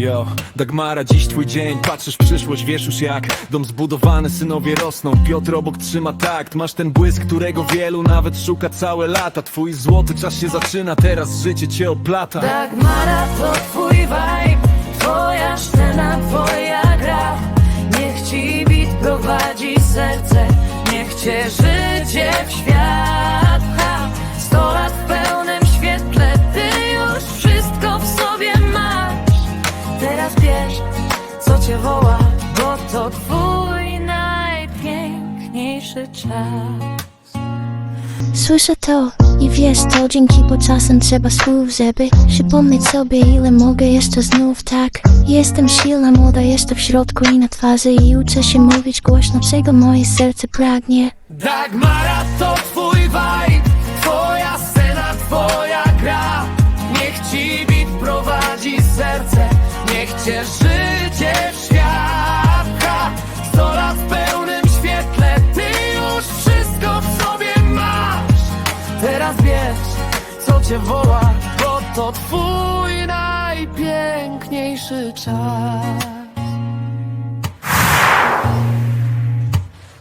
Yo, Dagmara, dziś twój dzień, patrzysz w przyszłość, wiesz już jak. Dom zbudowany, synowie rosną, Piotr obok trzyma takt. Masz ten błysk, którego wielu nawet szuka całe lata. Twój złoty czas się zaczyna, teraz życie cię oplata. Dagmara to twój vibe, twoja scena, twoja gra. Niech ci bit prowadzi serce, niech cię życie w świat. Pcha cię woła, bo to twój najpiękniejszy czas. Słyszę to i wiesz to dzięki, bo czasem trzeba słów, żeby przypomnieć sobie ile mogę jeszcze znów tak? Jestem silna, młoda, jeszcze w środku i na twarzy i uczę się mówić głośno, czego moje serce pragnie. Dagmara to twój vibe, twoja scena, twoja gra. Niech ci bit prowadzi serce, niech cię życie Teraz wiesz, co cię woła, bo to twój najpiękniejszy czas.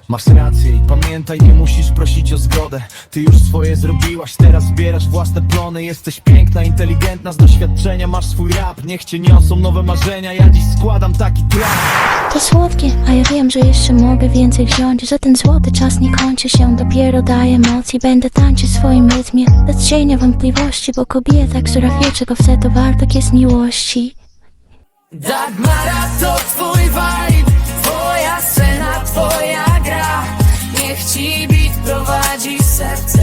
Masz rację i pamiętaj, nie musisz prosić o zgodę. Ty już swoje zrobiłaś, teraz zbierasz własne plony. Jesteś piękna, inteligentna, z doświadczenia masz swój rap. Niech cię niosą nowe marzenia, ja dziś składam taki trap To słodkie, a ja wiem, że jeszcze mogę więcej wziąć Że ten złoty czas nie kończy się, dopiero daje emocji Będę tańczyć w swoim rytmie, bez cienia wątpliwości Bo kobieta, która wie czego chce, to wartok jest miłości. Dagmara to twój vibe, twoja scena, twoja gra. Niech ci bit prowadzi serce,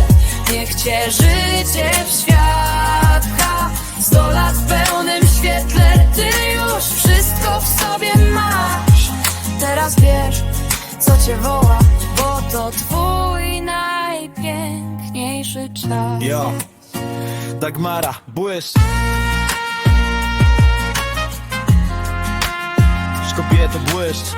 niech cię życie w świat pcha. Sto lat w pełnym świetle, ty cię bo to twój najpiękniejszy czas. Yo, Dagmara, błyszcz. Kobieto, błyszcz